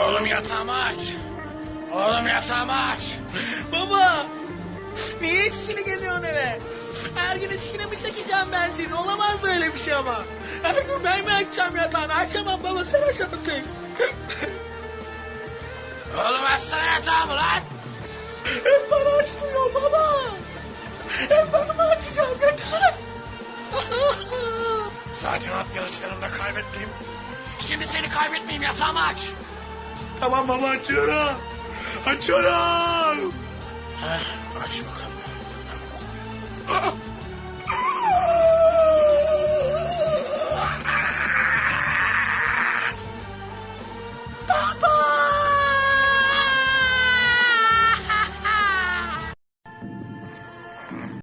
yatağımı aç. Oğlum yatağımı aç. Baba! Niye içkili geliyorsun eve? Her gün içkine mi çekeceğim ben seni? Olamaz böyle bir şey ama. Her gün ben mi açacağım yatağını? Açamam baba sen aç artık. Oğlum açsana yatağımı lan. Hep bana açtırıyor baba. Hep bana mı açacağım yeter. Zaten at yarışlarında kaybettim. Şimdi seni kaybetmeyeyim yatağımı aç. Tamam baba açıyorum. Açıyorum. Heh, aç bakalım. Baba.